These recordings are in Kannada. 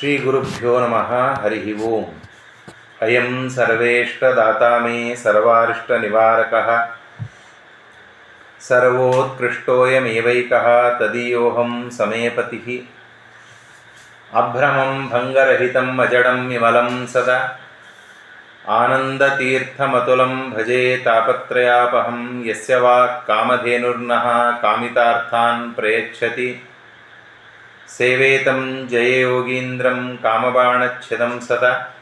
श्रीगुरुभ्यो नमः, हरिः ओम्। अयं सर्वेष्टदाता मे सर्वारिष्टनिवारकः। सर्वोत्कृष्टोऽयमेवैकः, तदीयोऽहं समेपतिः। अभ्रमं भङ्गरहितम् अजडं विमलं सदा। आनन्दतीर्थमतुलं भजे तापत्रयापहं, यस्य वाक् कामधेनुर्नः कामितार्थान् प्रयच्छति। सेवेतं जययोगीन्द्रं कामबाणच्छिदं सदा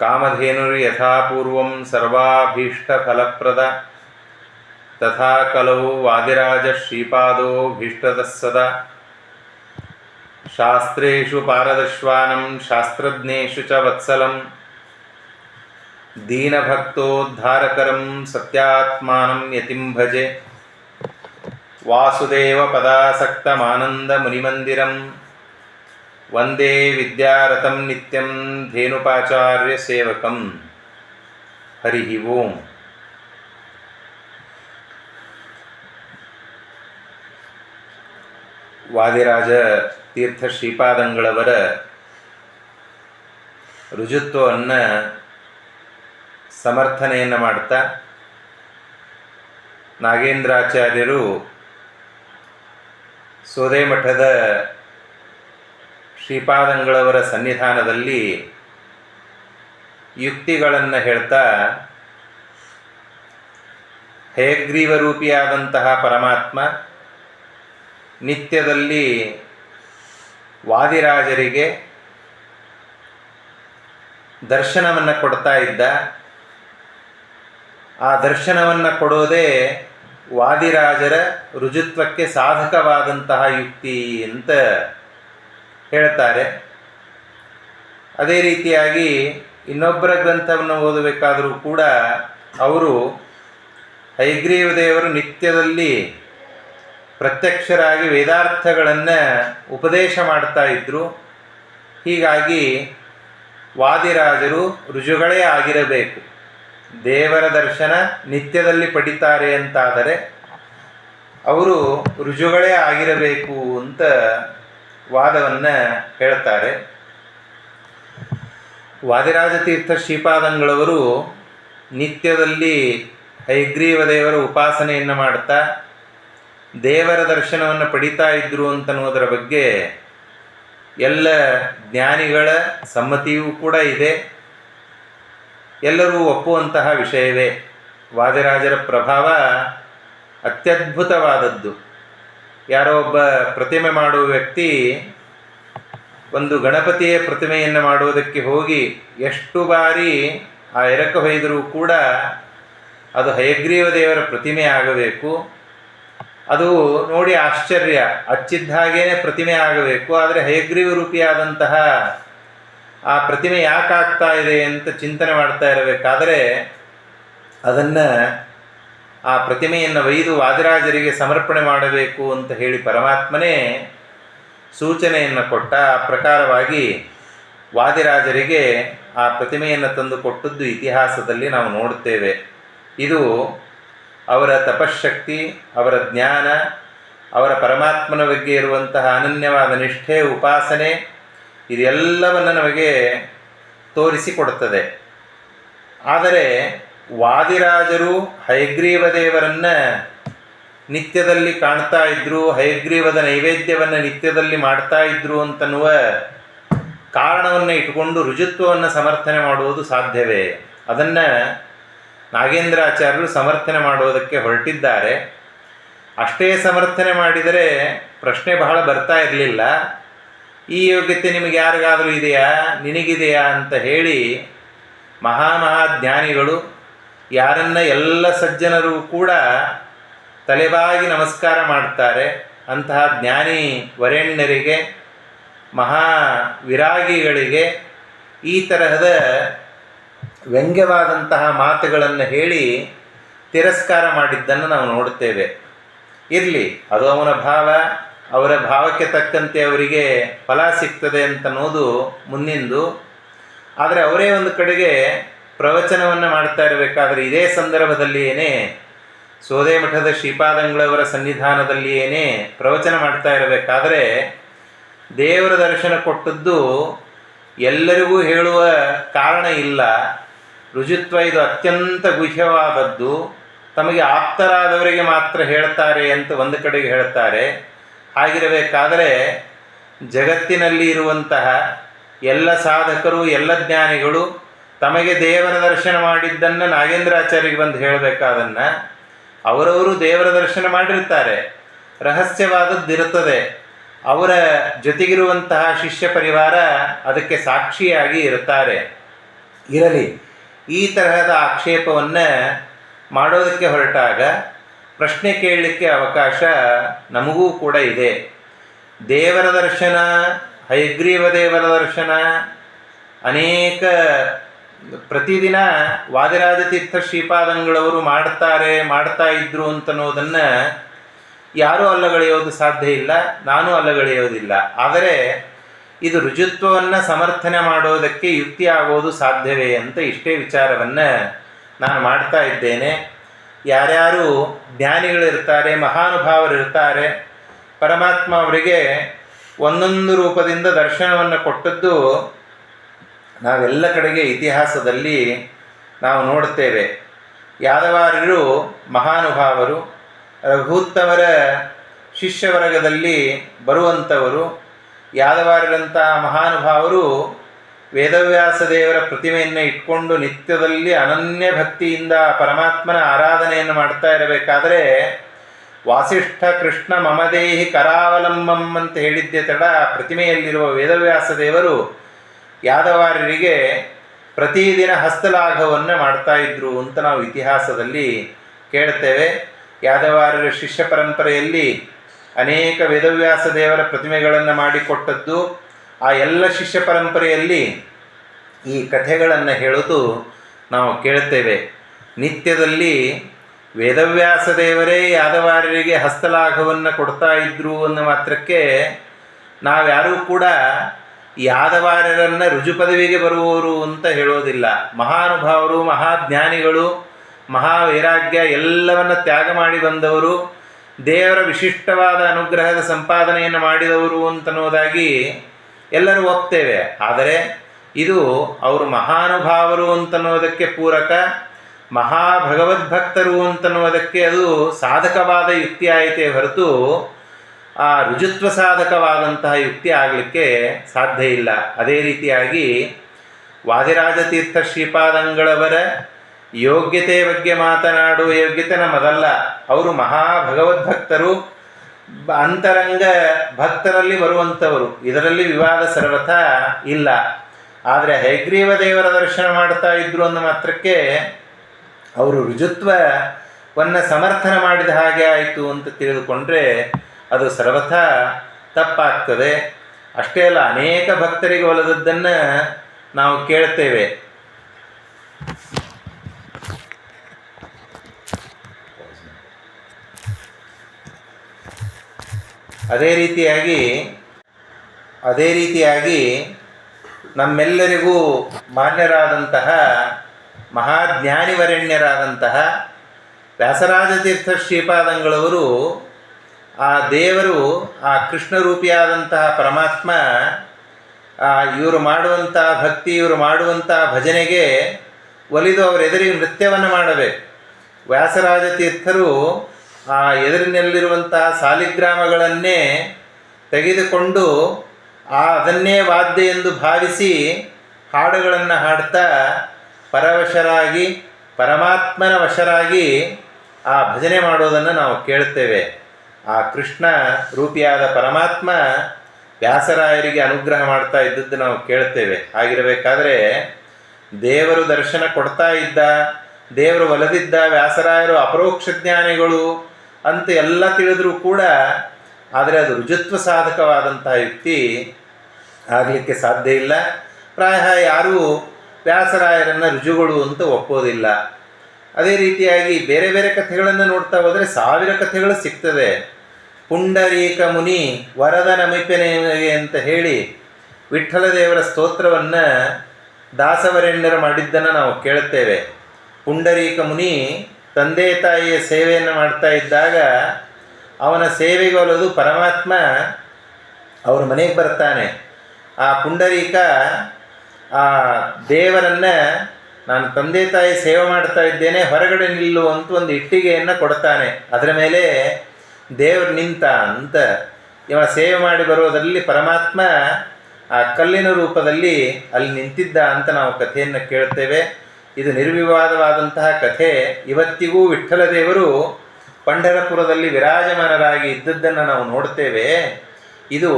कामधेनुर्यथा पूर्वं सर्वाभीष्टफलप्रद। तथा कलौ वादिराजश्रीपादो भीष्टतः सदा। शास्त्रेषु पारदश्वानं शास्त्रज्ञेषु च वत्सलं। दीनभक्तोद्धारकरं सत्यात्मानं यतिं भजे वासुदेवपदासक्तमानन्दमुनिमन्दिरं वन्दे विद्यारतं नित्यं धेनुपाचार्यसेवकं हरिः ओम् ವಾದಿರಾಜ ತೀರ್ಥ ಶ್ರೀಪಾದಂಗಳವರ ರುಜುತ್ವವನ್ನು ಸಮರ್ಥನೆಯನ್ನು ಮಾಡ್ತಾ ನಾಗೇಂದ್ರಾಚಾರ್ಯರು ಸೋದೆಮಠದ ಶ್ರೀಪಾದಂಗಳವರ ಸನ್ನಿಧಾನದಲ್ಲಿ ಯುಕ್ತಿಗಳನ್ನು ಹೇಳ್ತಾ, ಹಯಗ್ರೀವರೂಪಿಯಾದಂತಹ ಪರಮಾತ್ಮ ನಿತ್ಯದಲ್ಲಿ ವಾದಿರಾಜರಿಗೆ ದರ್ಶನವನ್ನು ಕೊಡ್ತಾ ಇದ್ದ. ಆ ದರ್ಶನವನ್ನು ಕೊಡೋದೇ ವಾದಿರಾಜರ ರುಜುತ್ವಕ್ಕೆ ಸಾಧಕವಾದಂತಹ ಯುಕ್ತಿ ಅಂತ ಹೇಳ್ತಾರೆ. ಅದೇ ರೀತಿಯಾಗಿ ಇನ್ನೊಬ್ಬರ ಗ್ರಂಥವನ್ನು ಓದಬೇಕಾದರೂ ಕೂಡ ಅವರು ಹೈಗ್ರೀವ ದೇವರು ನಿತ್ಯದಲ್ಲಿ ಪ್ರತ್ಯಕ್ಷರಾಗಿ ವೇದಾರ್ಥಗಳನ್ನು ಉಪದೇಶ ಮಾಡ್ತಾ ಇದ್ದರು ಹೀಗಾಗಿ ವಾದಿರಾಜರು ರುಜುಗಳೇ ಆಗಿರಬೇಕು. ದೇವರ ದರ್ಶನ ನಿತ್ಯದಲ್ಲಿ ಪಡಿತಾರೆ ಅಂತಾದರೆ ಅವರು ರುಜುಗಳೇ ಆಗಿರಬೇಕು ಅಂತ ವಾದವನ್ನು ಹೇಳ್ತಾರೆ. ವಾದಿರಾಜ ತೀರ್ಥ ಶ್ರೀಪಾದಂಗಳವರು ನಿತ್ಯದಲ್ಲಿ ಹೈಗ್ರೀವ ದೇವರ ಉಪಾಸನೆಯನ್ನು ಮಾಡ್ತಾ ದೇವರ ದರ್ಶನವನ್ನು ಪಡಿತಾ ಇದ್ದರು ಅಂತನ್ನುವುದರ ಬಗ್ಗೆ ಎಲ್ಲ ಜ್ಞಾನಿಗಳ ಸಮ್ಮತಿಯೂ ಕೂಡ ಇದೆ. ಎಲ್ಲರೂ ಒಪ್ಪುವಂತಹ ವಿಷಯವೇ. ವಾದಿರಾಜರ ಪ್ರಭಾವ ಅತ್ಯದ್ಭುತವಾದದ್ದು. ಯಾರೋ ಒಬ್ಬ ಪ್ರತಿಮೆ ಮಾಡುವ ವ್ಯಕ್ತಿ ಒಂದು ಗಣಪತಿಯ ಪ್ರತಿಮೆಯನ್ನು ಮಾಡುವುದಕ್ಕೆ ಹೋಗಿ ಎಷ್ಟು ಬಾರಿ ಆ ಎರಕ ಹೊಯ್ದರೂ ಕೂಡ ಅದು ಹಯಗ್ರೀವ ದೇವರ ಪ್ರತಿಮೆ ಆಗಬೇಕು. ಅದು ನೋಡಿ ಆಶ್ಚರ್ಯ. ಅಚ್ಚಿದ್ದ ಹಾಗೇ ಪ್ರತಿಮೆ ಆಗಬೇಕು. ಆದರೆ ಹಯಗ್ರೀವ ರೂಪಿಯಾದಂತಹ ಆ ಪ್ರತಿಮೆ ಯಾಕಾಗ್ತಾ ಇದೆ ಅಂತ ಚಿಂತನೆ ಮಾಡ್ತಾ ಇರಬೇಕಾದರೆ ಅದನ್ನು ಆ ಪ್ರತಿಮೆಯನ್ನು ಒಯ್ದು ವಾದಿರಾಜರಿಗೆ ಸಮರ್ಪಣೆ ಮಾಡಬೇಕು ಅಂತ ಹೇಳಿ ಪರಮಾತ್ಮನೇ ಸೂಚನೆಯನ್ನು ಕೊಟ್ಟ ಆ ಪ್ರಕಾರವಾಗಿ ವಾದಿರಾಜರಿಗೆ ಆ ಪ್ರತಿಮೆಯನ್ನು ತಂದು ಕೊಟ್ಟದ್ದು ಇತಿಹಾಸದಲ್ಲಿ ನಾವು ನೋಡುತ್ತೇವೆ ಇದು ಅವರ ತಪಶಕ್ತಿ ಅವರ ಜ್ಞಾನ, ಅವರ ಪರಮಾತ್ಮನ ಬಗ್ಗೆ ಇರುವಂತಹ ಅನನ್ಯವಾದ ನಿಷ್ಠೆ, ಉಪಾಸನೆ ಇದೆಲ್ಲವನ್ನು ನಮಗೆ ತೋರಿಸಿಕೊಡುತ್ತದೆ. ಆದರೆ ವಾದಿರಾಜರು ಹಯಗ್ರೀವ ದೇವರನ್ನು ನಿತ್ಯದಲ್ಲಿ ಕಾಣ್ತಾ ಇದ್ದರು ಹಯಗ್ರೀವದ ನೈವೇದ್ಯವನ್ನು ನಿತ್ಯದಲ್ಲಿ ಮಾಡ್ತಾ ಇದ್ದರು ಅಂತನ್ನುವ ಕಾರಣವನ್ನು ಇಟ್ಟುಕೊಂಡು ರುಜುತ್ವವನ್ನು ಸಮರ್ಥನೆ ಮಾಡುವುದು ಸಾಧ್ಯವೇ? ಅದನ್ನು ನಾಗೇಂದ್ರಾಚಾರ್ಯರು ಸಮರ್ಥನೆ ಮಾಡುವುದಕ್ಕೆ ಹೊರಟಿದ್ದಾರೆ. ಅಷ್ಟೇ ಸಮರ್ಥನೆ ಮಾಡಿದರೆ ಪ್ರಶ್ನೆ ಬಹಳ ಬರ್ತಾ ಇರಲಿಲ್ಲ. ಈ ಯೋಗ್ಯತೆ ನಿಮಗೆ ಯಾರಿಗಾದರೂ ಇದೆಯಾ? ನಿನಗಿದೆಯಾ ಅಂತ ಹೇಳಿ ಮಹಾ ಮಹಾಜ್ಞಾನಿಗಳು, ಯಾರನ್ನ ಎಲ್ಲ ಸಜ್ಜನರು ಕೂಡ ತಲೆಬಾಗಿ ನಮಸ್ಕಾರ ಮಾಡ್ತಾರೆ. ಅಂತಹ ಜ್ಞಾನಿ ವರೆಣ್ಯರಿಗೆ, ಮಹಾ ವಿರಾಗಿಗಳಿಗೆ ಈ ತರಹದ ವ್ಯಂಗ್ಯವಾದಂತಹ ಮಾತುಗಳನ್ನು ಹೇಳಿ ತಿರಸ್ಕಾರ ಮಾಡಿದ್ದನ್ನು ನಾವು ನೋಡುತ್ತೇವೆ ಇರಲಿ, ಅದು ಅವನ ಭಾವ. ಅವರ ಭಾವಕ್ಕೆ ತಕ್ಕಂತೆ ಅವರಿಗೆ ಫಲ ಸಿಗ್ತದೆ ಅಂತನ್ನೋದು ಮುಂದಿಂದು. ಆದರೆ ಅವರೇ ಒಂದು ಕಡೆಗೆ ಪ್ರವಚನವನ್ನು ಮಾಡ್ತಾ ಇರಬೇಕಾದ್ರೆ ಇದೇ ಸಂದರ್ಭದಲ್ಲಿಯೇ ಸೋದೆ ಮಠದ ಶ್ರೀಪಾದಂಗಳವರ ಸನ್ನಿಧಾನದಲ್ಲಿಯೇ ಪ್ರವಚನ ಮಾಡ್ತಾ ಇರಬೇಕಾದ್ರೆ ದೇವರ ದರ್ಶನ ಕೊಟ್ಟದ್ದು ಎಲ್ಲರಿಗೂ ಹೇಳುವ ಕಾರಣ ಇಲ್ಲ. ರುಜುತ್ವ ಇದು ಅತ್ಯಂತ ಗುಹ್ಯವಾದದ್ದು. ತಮಗೆ ಆಪ್ತರಾದವರಿಗೆ ಮಾತ್ರ ಹೇಳ್ತಾರೆ ಅಂತ ಒಂದು ಕಡೆಗೆ ಹೇಳ್ತಾರೆ. ಹಾಗಿರಬೇಕಾದರೆ ಜಗತ್ತಿನಲ್ಲಿ ಇರುವಂತಹ ಎಲ್ಲ ಸಾಧಕರು, ಎಲ್ಲ ಜ್ಞಾನಿಗಳು ತಮಗೆ ದೇವರ ದರ್ಶನ ಮಾಡಿದ್ದನ್ನು ನಾಗೇಂದ್ರಾಚಾರ್ಯರಿಗೆ ಬಂದು ಹೇಳಬೇಕಾದನ್ನು ಅವರವರು ದೇವರ ದರ್ಶನ ಮಾಡಿರ್ತಾರೆ ರಹಸ್ಯವಾದದ್ದಿರುತ್ತದೆ ಅವರ ಜೊತೆಗಿರುವಂತಹ ಶಿಷ್ಯ ಪರಿವಾರ ಅದಕ್ಕೆ ಸಾಕ್ಷಿಯಾಗಿ ಇರುತ್ತಾರೆ. ಇರಲಿ, ಈ ತರಹದ ಆಕ್ಷೇಪವನ್ನು ಮಾಡೋದಕ್ಕೆ ಹೊರಟಾಗ ಪ್ರಶ್ನೆ ಕೇಳಲಿಕ್ಕೆ ಅವಕಾಶ ನಮಗೂ ಕೂಡ ಇದೆ. ದೇವರ ದರ್ಶನ ಹಯಗ್ರೀವ ದೇವರ ದರ್ಶನ, ಅನೇಕ ಪ್ರತಿದಿನ ವಾದಿರಾಜ ತೀರ್ಥ ಶ್ರೀಪಾದಂಗಳವರು ಮಾಡ್ತಾರೆ, ಮಾಡ್ತಾ ಇದ್ರು ಅಂತನ್ನೋದನ್ನು ಯಾರೂ ಅಲ್ಲಗಳೆಯೋದು ಸಾಧ್ಯ ಇಲ್ಲ, ನಾನು ಅಲ್ಲಗಳೆಯೋದಿಲ್ಲ. ಆದರೆ ಇದು ರುಜುತ್ವವನ್ನು ಸಮರ್ಥನೆ ಮಾಡೋದಕ್ಕೆ ಯುಕ್ತಿ ಆಗೋದು ಸಾಧ್ಯವೇ ಅಂತ ಇಷ್ಟೇ ವಿಚಾರವನ್ನು ನಾನು ಮಾಡ್ತಾ ಇದ್ದೇನೆ. ಯಾರ್ಯಾರು ಜ್ಞಾನಿಗಳಿರ್ತಾರೆ, ಮಹಾನುಭಾವರಿರ್ತಾರೆ, ಪರಮಾತ್ಮ ಅವರಿಗೆ ಒಂದೊಂದು ರೂಪದಿಂದ ದರ್ಶನವನ್ನು ಕೊಟ್ಟದ್ದು ನಾವೆಲ್ಲ ಕಡೆಗೆ ಇತಿಹಾಸದಲ್ಲಿ ನಾವು ನೋಡುತ್ತೇವೆ. ಯಾದವಾರರು ಮಹಾನುಭಾವರು, ರಘುತ್ತಮರ ಶಿಷ್ಯವರ್ಗದಲ್ಲಿ ಬರುವಂಥವರು ಯಾದವಾರರಂಥ ಮಹಾನುಭಾವರು ವೇದವ್ಯಾಸ ದೇವರ ಪ್ರತಿಮೆಯನ್ನು ಇಟ್ಕೊಂಡು ನಿತ್ಯದಲ್ಲಿ ಅನನ್ಯ ಭಕ್ತಿಯಿಂದ ಪರಮಾತ್ಮನ ಆರಾಧನೆಯನ್ನು ಮಾಡ್ತಾ ಇರಬೇಕಾದರೆ ವಾಸಿಷ್ಠ ಕೃಷ್ಣ ಮಮದೇಹಿ ಕರಾವಲಂಬಂ ಅಂತ ಹೇಳಿದ್ದೆ ತಡ. ಪ್ರತಿಮೆಯಲ್ಲಿರುವ ವೇದವ್ಯಾಸ ದೇವರು ಯಾದವಾರರಿಗೆ ಪ್ರತಿದಿನ ಹಸ್ತಲಾಘವನ್ನು ಮಾಡ್ತಾ ಇದ್ರು ಅಂತ ನಾವು ಇತಿಹಾಸದಲ್ಲಿ ಕೇಳ್ತೇವೆ. ಯಾದವಾರ್ಯರ ಶಿಷ್ಯ ಪರಂಪರೆಯಲ್ಲಿ ಅನೇಕ ವೇದವ್ಯಾಸ ದೇವರ ಪ್ರತಿಮೆಗಳನ್ನು ಮಾಡಿಕೊಟ್ಟದ್ದು. ಆ ಎಲ್ಲ ಶಿಷ್ಯ ಪರಂಪರೆಯಲ್ಲಿ ಈ ಕಥೆಗಳನ್ನು ಹೇಳೋದು ನಾವು ಕೇಳ್ತೇವೆ ನಿತ್ಯದಲ್ಲಿ ವೇದವ್ಯಾಸ ದೇವರೇ ಯಾದವಾರ್ಯರಿಗೆ ಹಸ್ತಲಾಘವನ್ನು ಕೊಡ್ತಾ ಇದ್ರು ಅನ್ನೋ ಮಾತ್ರಕ್ಕೆ ನಾವ್ಯಾರೂ ಕೂಡ ಯಾದವಾರ್ಯರನ್ನು ರುಜು ಪದವಿಗೆ ಬರುವವರು ಅಂತ ಹೇಳೋದಿಲ್ಲ. ಮಹಾನುಭಾವರು, ಮಹಾಜ್ಞಾನಿಗಳು, ಮಹಾವೈರಾಗ್ಯ ಎಲ್ಲವನ್ನ ತ್ಯಾಗ ಮಾಡಿ ಬಂದವರು, ದೇವರ ವಿಶಿಷ್ಟವಾದ ಅನುಗ್ರಹದ ಸಂಪಾದನೆಯನ್ನು ಮಾಡಿದವರು ಅಂತನ್ನೋದಾಗಿ ಎಲ್ಲರೂ ಒಪ್ತೇವೆ. ಆದರೆ ಇದು ಅವರು ಮಹಾನುಭಾವರು ಅಂತನ್ನುವುದಕ್ಕೆ ಪೂರಕ ಮಹಾಭಗವದ್ಭಕ್ತರು ಅಂತನ್ನುವುದಕ್ಕೆ ಅದು ಸಾಧಕವಾದ ಯುಕ್ತಿ ಆಯಿತೇ ಹೊರತು ಆ ರುಜುತ್ವ ಸಾಧಕವಾದಂತಹ ಯುಕ್ತಿ ಆಗಲಿಕ್ಕೆ ಸಾಧ್ಯ ಇಲ್ಲ. ಅದೇ ರೀತಿಯಾಗಿ ವಾದಿರಾಜ ತೀರ್ಥ ಶ್ರೀಪಾದಂಗಳವರ ಯೋಗ್ಯತೆ ಬಗ್ಗೆ ಮಾತನಾಡುವ ಯೋಗ್ಯತೆ ನಮ್ಮದಲ್ಲ. ಅವರು ಮಹಾ ಭಗವದ್ಭಕ್ತರು ಬ- ಅಂತರಂಗ ಭಕ್ತರಲ್ಲಿ ಬರುವಂಥವರು. ಇದರಲ್ಲಿ ವಿವಾದ ಸರ್ವಥ ಇಲ್ಲ. ಆದರೆ ಹೈಗ್ರೀವ ದೇವರ ದರ್ಶನ ಮಾಡ್ತಾ ಇದ್ರು ಅನ್ನೋ ಮಾತ್ರಕ್ಕೆ ಅವರು ರುಜುತ್ವವನ್ನು ಸಮರ್ಥನೆ ಮಾಡಿದ ಹಾಗೆ ಆಯಿತು ಅಂತ ತಿಳಿದುಕೊಂಡ್ರೆ ಅದು ಸರ್ವಥ ತಪ್ಪಾಗ್ತದೆ. ಅಷ್ಟೇ ಅಲ್ಲ, ಅನೇಕ ಭಕ್ತರಿಗೆ ಒಲದದ್ದನ್ನು ನಾವು ಕೇಳ್ತೇವೆ. ಅದೇ ರೀತಿಯಾಗಿ ಅದೇ ರೀತಿಯಾಗಿ ನಮ್ಮೆಲ್ಲರಿಗೂ ಮಾನ್ಯರಾದಂತಹ ಮಹಾಜ್ಞಾನಿವರೆಣ್ಯರಾದಂತಹ ವ್ಯಾಸರಾಜತೀರ್ಥ ಶ್ರೀಪಾದಂಗಳವರು ಆ ದೇವರು, ಆ ಕೃಷ್ಣ ರೂಪಿಯಾದಂತಹ ಪರಮಾತ್ಮ ಇವರು ಮಾಡುವಂಥ ಭಕ್ತಿ, ಇವರು ಮಾಡುವಂಥ ಭಜನೆಗೆ ಒಲಿದು ಅವರೆದುರಿಗೆ ನೃತ್ಯವನ್ನು ಮಾಡಬೇಕು. ವ್ಯಾಸರಾಜ ತೀರ್ಥರು ಆ ಎದುರಿನಲ್ಲಿರುವಂಥ ಸಾಲಿಗ್ರಾಮಗಳನ್ನೇ ತೆಗೆದುಕೊಂಡು ಆ ಅದನ್ನೇ ವಾದ್ಯ ಎಂದು ಭಾವಿಸಿ ಹಾಡುಗಳನ್ನು ಹಾಡ್ತಾ ಪರವಶರಾಗಿ, ಪರಮಾತ್ಮನ ವಶರಾಗಿ ಆ ಭಜನೆ ಮಾಡೋದನ್ನು ನಾವು ಕೇಳ್ತೇವೆ. ಆ ಕೃಷ್ಣ ರೂಪಿಯಾದ ಪರಮಾತ್ಮ ವ್ಯಾಸರಾಯರಿಗೆ ಅನುಗ್ರಹ ಮಾಡ್ತಾ ಇದ್ದದ್ದು ನಾವು ಕೇಳ್ತೇವೆ. ಆಗಿರಬೇಕಾದ್ರೆ ದೇವರು ದರ್ಶನ ಕೊಡ್ತಾ ಇದ್ದ, ದೇವರು ಒಲದಿದ್ದ ವ್ಯಾಸರಾಯರು ಅಪರೋಕ್ಷ ಜ್ಞಾನಿಗಳು ಅಂತ ಎಲ್ಲ ತಿಳಿದರೂ ಕೂಡ ಆದರೆ ಅದು ರುಜುತ್ವ ಸಾಧಕವಾದಂತಹ ಯುಕ್ತಿ ಆಗಲಿಕ್ಕೆ ಸಾಧ್ಯ ಇಲ್ಲ. ಪ್ರಾಯ ಯಾರೂ ವ್ಯಾಸರಾಯರನ್ನು ರುಜುಗಳು ಅಂತ ಒಪ್ಪೋದಿಲ್ಲ. ಅದೇ ರೀತಿಯಾಗಿ ಬೇರೆ ಬೇರೆ ಕಥೆಗಳನ್ನು ನೋಡ್ತಾ ಹೋದರೆ ಸಾವಿರ ಕಥೆಗಳು ಸಿಗ್ತದೆ ಪುಂಡರೀಕ ಮುನಿ ವರದ ನಮಿಪೆನೆಗೆ ಅಂತ ಹೇಳಿ ವಿಠಲ ದೇವರ ಸ್ತೋತ್ರವನ್ನು ದಾಸವರೆಣ್ಯರು ಮಾಡಿದ್ದನ್ನು ನಾವು ಕೇಳುತ್ತೇವೆ. ಪುಂಡರೀಕ ಮುನಿ ತಂದೆ ತಾಯಿಯ ಸೇವೆಯನ್ನು ಮಾಡ್ತಾ ಇದ್ದಾಗ ಅವನ ಸೇವೆಗೊಲದು ಪರಮಾತ್ಮ ಅವ್ರ ಮನೆಗೆ ಬರ್ತಾನೆ. ಆ ಪುಂಡರೀಕ ಆ ದೇವರನ್ನು ನಾನು ತಂದೆ ತಾಯಿ ಸೇವೆ ಮಾಡ್ತಾ ಇದ್ದೇನೆ, ಹೊರಗಡೆ ನಿಲ್ಲು ಅಂತ ಒಂದು ಇಟ್ಟಿಗೆಯನ್ನು ಕೊಡ್ತಾನೆ. ಅದರ ಮೇಲೆ ದೇವರು ನಿಂತ ಅಂತ ಇವ ಸೇವೆ ಮಾಡಿ ಬರೋದರಲ್ಲಿ ಪರಮಾತ್ಮ ಆ ಕಲ್ಲಿನ ರೂಪದಲ್ಲಿ ಅಲ್ಲಿ ನಿಂತಿದ್ದ ಅಂತ ನಾವು ಕಥೆಯನ್ನು ಕೇಳ್ತೇವೆ. ಇದು ನಿರ್ವಿವಾದವಾದಂತಹ ಕಥೆ. ಇವತ್ತಿಗೂ ವಿಠ್ಠಲ ದೇವರು ಪಂಢರಪುರದಲ್ಲಿ ವಿರಾಜಮಾನರಾಗಿ ಇದ್ದದ್ದನ್ನು ನಾವು ನೋಡ್ತೇವೆ. ಇದು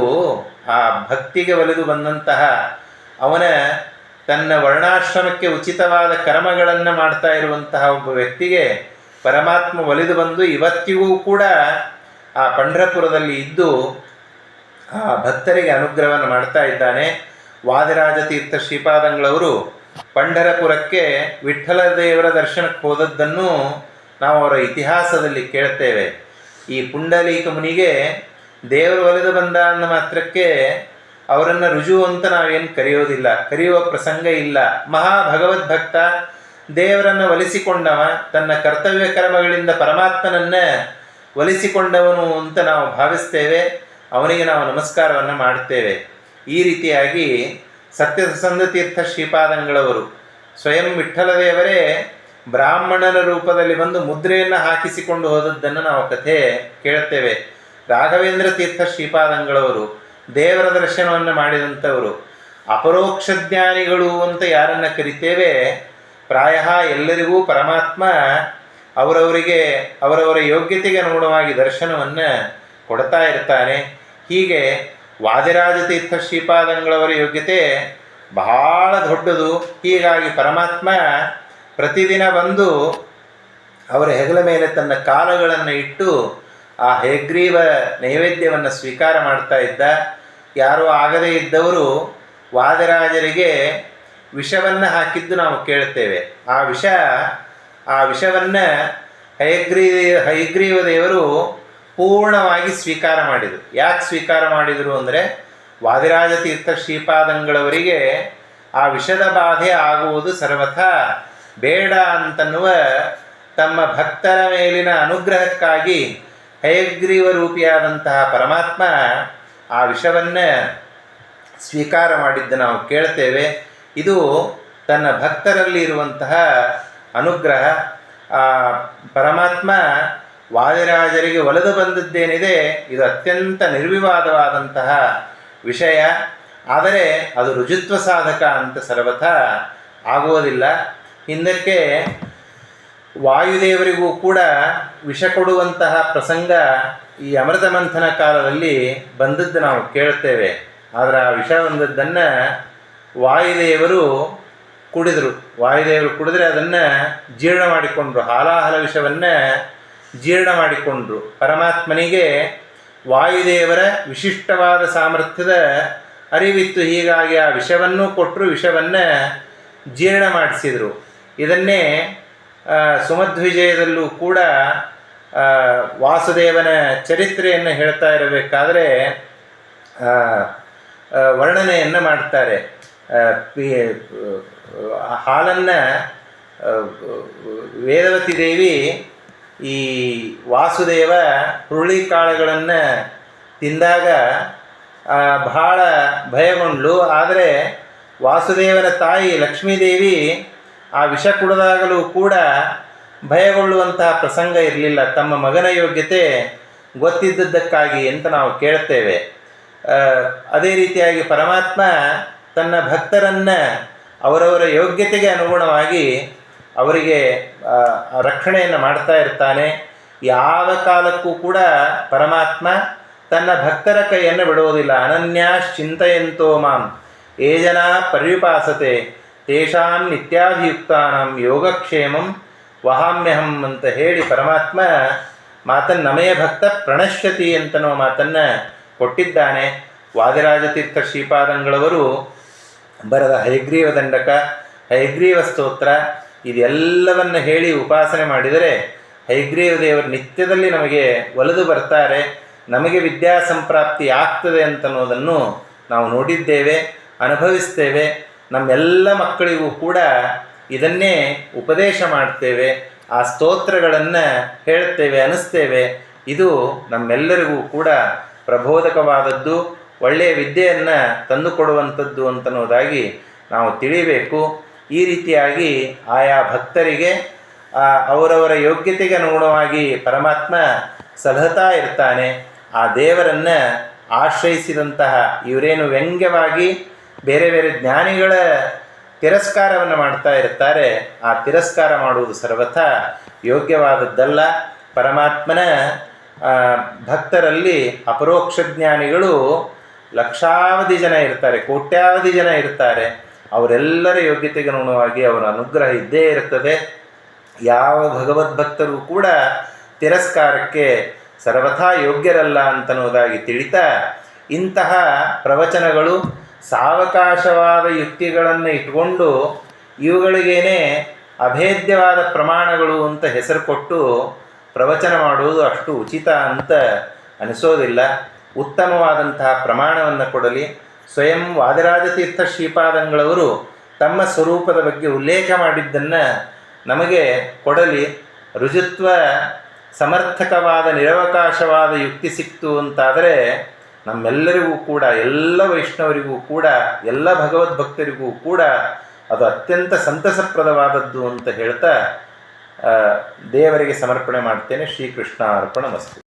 ಆ ಭಕ್ತಿಗೆ ಒಲಿದು ಬಂದಂತಹ ಅವನ ತನ್ನ ವರ್ಣಾಶ್ರಮಕ್ಕೆ ಉಚಿತವಾದ ಕರ್ಮಗಳನ್ನು ಮಾಡ್ತಾ ಇರುವಂತಹ ಒಬ್ಬ ವ್ಯಕ್ತಿಗೆ ಪರಮಾತ್ಮ ಒಲಿದು ಬಂದು ಇವತ್ತಿಗೂ ಕೂಡ ಆ ಪಂಢರಪುರದಲ್ಲಿ ಇದ್ದು ಆ ಭಕ್ತರಿಗೆ ಅನುಗ್ರಹವನ್ನು ಮಾಡ್ತಾ ಇದ್ದಾನೆ. ವಾದಿರಾಜ ತೀರ್ಥ ಶ್ರೀಪಾದಂಗಳವರು ಪಂಢರಪುರಕ್ಕೆ ವಿಠ್ಠಲ ದೇವರ ದರ್ಶನಕ್ಕೆ ಹೋದದ್ದನ್ನು ನಾವು ಅವರ ಇತಿಹಾಸದಲ್ಲಿ ಕೇಳ್ತೇವೆ. ಈ ಪುಂಡಲೀಕ ಮುನಿಗೆ ದೇವರು ಒಲೆದು ಬಂದ ಅಂದ ಮಾತ್ರಕ್ಕೆ ಅವರನ್ನು ರುಜು ಅಂತ ನಾವೇನು ಕರೆಯೋದಿಲ್ಲ. ಕರೆಯುವ ಪ್ರಸಂಗ ಇಲ್ಲ. ಮಹಾ ಭಗವದ್ಭಕ್ತ ದೇವರನ್ನು ಒಲಿಸಿಕೊಂಡವ, ತನ್ನ ಕರ್ತವ್ಯ ಕರ್ಮಗಳಿಂದ ಪರಮಾತ್ಮನನ್ನ ಒಲಿಸಿಕೊಂಡವನು ಅಂತ ನಾವು ಭಾವಿಸ್ತೇವೆ. ಅವನಿಗೆ ನಾವು ನಮಸ್ಕಾರವನ್ನು ಮಾಡುತ್ತೇವೆ ಈ ರೀತಿಯಾಗಿ ಸತ್ಯಸಂಧ ತೀರ್ಥ ಶ್ರೀಪಾದಂಗಳವರು. ಸ್ವಯಂ ವಿಠ್ಠಲದೇವರೇ ಬ್ರಾಹ್ಮಣನ ರೂಪದಲ್ಲಿ ಬಂದು ಮುದ್ರೆಯನ್ನು ಹಾಕಿಸಿಕೊಂಡು ಹೋದದ್ದನ್ನು ನಾವು ಕಥೆ ಕೇಳುತ್ತೇವೆ. ರಾಘವೇಂದ್ರ ತೀರ್ಥ ಶ್ರೀಪಾದಂಗಳವರು, ದೇವರ ದರ್ಶನವನ್ನು ಮಾಡಿದಂಥವರು. ಅಪರೋಕ್ಷ ಜ್ಞಾನಿಗಳು ಅಂತ ಯಾರನ್ನು ಕರಿತೇವೆ? ಪ್ರಾಯ ಎಲ್ಲರಿಗೂ ಪರಮಾತ್ಮ ಅವರವರಿಗೆ, ಅವರವರ ಯೋಗ್ಯತೆಗೆ ಅನುಗುಣವಾಗಿ ದರ್ಶನವನ್ನು ಕೊಡ್ತಾ ಇರ್ತಾನೆ. ಹೀಗೆ ವಾದಿರಾಜ ತೀರ್ಥ ಶ್ರೀಪಾದಂಗಳವರ ಯೋಗ್ಯತೆ ಬಹಳ ದೊಡ್ಡದು. ಹೀಗಾಗಿ ಪರಮಾತ್ಮ ಪ್ರತಿದಿನ ಬಂದು ಅವರ ಹೆಗಲ ಮೇಲೆ ತನ್ನ ಕಾಲುಗಳನ್ನು ಇಟ್ಟು ಆ ಹೆಗ್ರೀವ ನೈವೇದ್ಯವನ್ನು ಸ್ವೀಕಾರ ಮಾಡ್ತಾ ಇದ್ದ. ಯಾರೂ ಆಗದೇ ಇದ್ದವರು ವಾದರಾಜರಿಗೆ ವಿಷವನ್ನು ಹಾಕಿದ್ದು ನಾವು ಕೇಳುತ್ತೇವೆ. ಆ ವಿಷ, ಆ ವಿಷವನ್ನು ಹಯಗ್ರೀ ಹಯಗ್ರೀವ ದೇವರು ಪೂರ್ಣವಾಗಿ ಸ್ವೀಕಾರ ಮಾಡಿದರು. ಯಾಕೆ ಸ್ವೀಕಾರ ಮಾಡಿದರು ಅಂದರೆ ವಾದಿರಾಜ ತೀರ್ಥ ಶ್ರೀಪಾದಂಗಳವರಿಗೆ ಆ ವಿಷದ ಬಾಧೆ ಆಗುವುದು ಸರ್ವಥ ಬೇಡ ಅಂತನ್ನುವ ತಮ್ಮ ಭಕ್ತರ ಮೇಲಿನ ಅನುಗ್ರಹಕ್ಕಾಗಿ ಹಯಗ್ರೀವ ರೂಪಿಯಾದಂತಹ ಪರಮಾತ್ಮ ಆ ವಿಷವನ್ನು ಸ್ವೀಕಾರ ಮಾಡಿದ್ದು ನಾವು ಕೇಳ್ತೇವೆ. ಇದು ತನ್ನ ಭಕ್ತರಲ್ಲಿ ಇರುವಂತಹ ಅನುಗ್ರಹ. ಆ ಪರಮಾತ್ಮ ವಾದಿರಾಜರಿಗೆ ಒಲಿದು ಬಂದದ್ದೇನಿದೆ, ಇದು ಅತ್ಯಂತ ನಿರ್ವಿವಾದವಾದಂತಹ ವಿಷಯ. ಆದರೆ ಅದು ರುಜುತ್ವ ಸಾಧಕ ಅಂತ ಸರ್ವಥ ಆಗುವುದಿಲ್ಲ. ಹಿಂದಕ್ಕೆ ವಾಯುದೇವರಿಗೂ ಕೂಡ ವಿಷ ಕೊಡುವಂತಹ ಪ್ರಸಂಗ ಈ ಅಮೃತ ಮಂಥನ ಕಾಲದಲ್ಲಿ ಬಂದದ್ದು ನಾವು ಕೇಳ್ತೇವೆ ಆದರೆ ಆ ವಿಷ ಬಂದದ್ದನ್ನು ವಾಯುದೇವರು ಕುಡಿದರು. ವಾಯುದೇವರು ಕುಡಿದ್ರೆ ಅದನ್ನು ಜೀರ್ಣ ಮಾಡಿಕೊಂಡ್ರು. ಹಾಲಾಹಲ ವಿಷವನ್ನು ಜೀರ್ಣ ಮಾಡಿಕೊಂಡ್ರು. ಪರಮಾತ್ಮನಿಗೆ ವಾಯುದೇವರ ವಿಶಿಷ್ಟವಾದ ಸಾಮರ್ಥ್ಯದ ಅರಿವಿತ್ತು. ಹೀಗಾಗಿ ಆ ವಿಷವನ್ನು ಕೊಟ್ಟರು ವಿಷವನ್ನು ಜೀರ್ಣ ಮಾಡಿಸಿದರು. ಇದನ್ನೇ ಸುಮಧ್ವಿಜಯದಲ್ಲೂ ಕೂಡ ವಾಸುದೇವನ ಚರಿತ್ರೆಯನ್ನು ಹೇಳ್ತಾ ಇರಬೇಕಾದ್ರೆ ವರ್ಣನೆಯನ್ನು ಮಾಡ್ತಾರೆ. ಹಾಲನ್ನು ವೇದವತಿ ದೇವಿ ಈ ವಾಸುದೇವ ಹುರುಳಿಕಾಳುಗಳನ್ನು ತಿಂದಾಗ ಆ, ಬಹಳ ಭಯಗೊಂಡ್ಲು. ಆದರೆ ವಾಸುದೇವನ ತಾಯಿ ಲಕ್ಷ್ಮೀದೇವಿ ಆ ವಿಷ ಕುಡಿದಾಗಲೂ ಕೂಡ ಭಯಗೊಳ್ಳುವಂತಹ ಪ್ರಸಂಗ ಇರಲಿಲ್ಲ. ತಮ್ಮ ಮಗನ ಯೋಗ್ಯತೆ ಗೊತ್ತಿದ್ದದ್ದಕ್ಕಾಗಿ ಅಂತ ನಾವು ಕೇಳ್ತೇವೆ. ಅದೇ ರೀತಿಯಾಗಿ ಪರಮಾತ್ಮ ತನ್ನ ಭಕ್ತರನ್ನು ಅವರವರ ಯೋಗ್ಯತೆಗೆ ಅನುಗುಣವಾಗಿ ಅವರಿಗೆ ರಕ್ಷಣೆಯನ್ನು ಮಾಡ್ತಾ ಇರ್ತಾನೆ. ಯಾವ ಕಾಲಕ್ಕೂ ಕೂಡ ಪರಮಾತ್ಮ ತನ್ನ ಭಕ್ತರ ಕೈಯನ್ನು ಬಿಡುವುದಿಲ್ಲ. ಅನನ್ಯಾಶ್ಚಿಂತೆಯಂತೋ ಮಾಂ. ಏ ಜನ ಪರ್ಯುಪಾಸತೆ. ತೇಷಾಂ ನಿತ್ಯಾಭಿಯುಕ್ತಾನಾಂ ಯೋಗಕ್ಷೇಮಂ ವಹಾಮ್ಯಹಂ ಅಂತ ಹೇಳಿ ಪರಮಾತ್ಮ ಮಾತನ್ನ ನಮಯ ಭಕ್ತ ಪ್ರಣಶ್ಯತಿ ಅಂತನೋ ಮಾತನ್ನು ಕೊಟ್ಟಿದ್ದಾನೆ. ವಾದಿರಾಜತೀರ್ಥ ಶ್ರೀಪಾದಂಗಳವರು ಬರೆದ ಹಯಗ್ರೀವ ದಂಡಕ, ಹಯಗ್ರೀವ ಸ್ತೋತ್ರ ಇದೆಲ್ಲವನ್ನು ಹೇಳಿ ಉಪಾಸನೆ ಮಾಡಿದರೆ ಹೈಗ್ರೀವ ದೇವರು ನಿತ್ಯದಲ್ಲಿ ನಮಗೆ ಒಲಿದು ಬರ್ತಾರೆ, ನಮಗೆ ವಿದ್ಯಾ ಸಂಪ್ರಾಪ್ತಿ ಆಗ್ತದೆ ಅಂತನ್ನೋದನ್ನು ನಾವು ನೋಡಿದ್ದೇವೆ, ಅನುಭವಿಸ್ತೇವೆ. ನಮ್ಮೆಲ್ಲ ಮಕ್ಕಳಿಗೂ ಕೂಡ ಇದನ್ನೇ ಉಪದೇಶ ಮಾಡ್ತೇವೆ, ಆ ಸ್ತೋತ್ರಗಳನ್ನು ಹೇಳ್ತೇವೆ ಅನಿಸ್ತೇವೆ ಇದು ನಮ್ಮೆಲ್ಲರಿಗೂ ಕೂಡ ಪ್ರಬೋಧಕವಾದದ್ದು, ಒಳ್ಳೆಯ ವಿದ್ಯೆಯನ್ನು ತಂದುಕೊಡುವಂಥದ್ದು ಅಂತನ್ನೋದಾಗಿ ನಾವು ತಿಳಿಬೇಕು. ಈ ರೀತಿಯಾಗಿ ಆಯಾ ಭಕ್ತರಿಗೆ ಅವರವರ ಯೋಗ್ಯತೆಗೆ ಅನುಗುಣವಾಗಿ ಪರಮಾತ್ಮ ಸಲಹತಾ ಇರ್ತಾನೆ. ಆ ದೇವರನ್ನು ಆಶ್ರಯಿಸಿದಂತಹ ಇವರೇನು ವ್ಯಂಗ್ಯವಾಗಿ ಬೇರೆ ಬೇರೆ ಜ್ಞಾನಿಗಳ ತಿರಸ್ಕಾರವನ್ನು ಮಾಡ್ತಾ ಇರ್ತಾರೆ, ಆ ತಿರಸ್ಕಾರ ಮಾಡುವುದು ಸರ್ವಥ ಯೋಗ್ಯವಾದದ್ದಲ್ಲ. ಪರಮಾತ್ಮನ ಭಕ್ತರಲ್ಲಿ ಅಪರೋಕ್ಷ ಜ್ಞಾನಿಗಳು ಲಕ್ಷಾವಧಿ ಜನ ಇರ್ತಾರೆ, ಕೋಟ್ಯಾವಧಿ ಜನ ಇರ್ತಾರೆ. ಅವರೆಲ್ಲರ ಯೋಗ್ಯತೆಗೆ ಅನುಗುಣವಾಗಿ ಅವರ ಅನುಗ್ರಹ ಇದ್ದೇ ಇರುತ್ತದೆ. ಯಾವ ಭಗವದ್ಭಕ್ತರು ಕೂಡ ತಿರಸ್ಕಾರಕ್ಕೆ ಸರ್ವಥಾ ಯೋಗ್ಯರಲ್ಲ ಅಂತನ್ನುವುದಾಗಿ ತಿಳಿತಾ ಇಂತಹ ಪ್ರವಚನಗಳು ಸಾವಕಾಶವಾದ ಯುಕ್ತಿಗಳನ್ನು ಇಟ್ಕೊಂಡು ಇವುಗಳಿಗೇನೆ ಅಭೇದ್ಯವಾದ ಪ್ರಮಾಣಗಳು ಅಂತ ಹೆಸರು ಕೊಟ್ಟು ಪ್ರವಚನ ಮಾಡುವುದು ಅಷ್ಟು ಉಚಿತ ಅಂತ ಅನಿಸೋದಿಲ್ಲ. ಉತ್ತಮವಾದಂತಹ ಪ್ರಮಾಣವನ್ನು ಕೊಡಲಿ. ಸ್ವಯಂ ವಾದಿರಾಜತೀರ್ಥ ಶ್ರೀಪಾದಂಗಳವರು ತಮ್ಮ ಸ್ವರೂಪದ ಬಗ್ಗೆ ಉಲ್ಲೇಖ ಮಾಡಿದ್ದನ್ನು ನಮಗೆ ಕೊಡಲಿ. ರುಜುತ್ವ ಸಮರ್ಥಕವಾದ ನಿರವಕಾಶವಾದ ಯುಕ್ತಿ ಸಿಕ್ತು ಅಂತಾದರೆ ನಮ್ಮೆಲ್ಲರಿಗೂ ಕೂಡ, ಎಲ್ಲ ವೈಷ್ಣವರಿಗೂ ಕೂಡ, ಎಲ್ಲ ಭಗವದ್ಭಕ್ತರಿಗೂ ಕೂಡ ಅದು ಅತ್ಯಂತ ಸಂತಸಪ್ರದವಾದದ್ದು ಅಂತ ಹೇಳ್ತಾ ದೇವರಿಗೆ ಸಮರ್ಪಣೆ ಮಾಡ್ತೇನೆ. ಶ್ರೀಕೃಷ್ಣ ಅರ್ಪಣ ಮಸ್ತು.